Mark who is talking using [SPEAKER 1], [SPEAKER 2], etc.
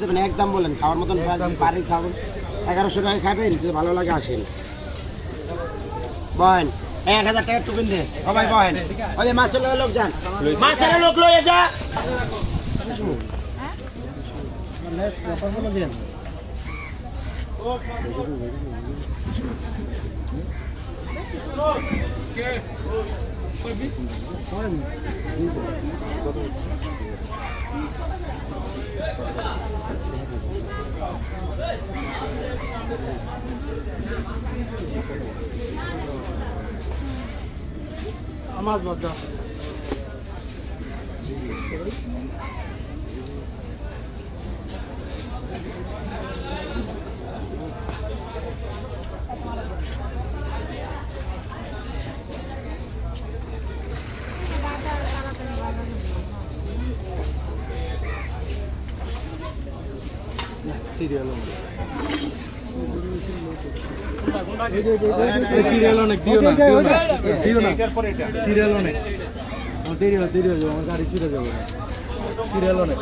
[SPEAKER 1] দেবেন একদম বলেন খাওয়ার মতন বাড়ি খাবেন এগারোশো টাকা খাবেন যদি ভালো লাগে আসেন। বহেন এক হাজার টাকার টুকুন দে সবাই বহেন ওই মাছের লোক যান। মাছের লোক লয়ে যা।
[SPEAKER 2] মাছ বাজা সিরিয়াল সিরিয়াল অনেক, দিও না দিও না দিও না। সিরিয়াল অনেক। দেরি হয়, দেরি হয়ে যাবে, আমার গাড়ি ছুটে যাবে। সিরিয়াল অনেক।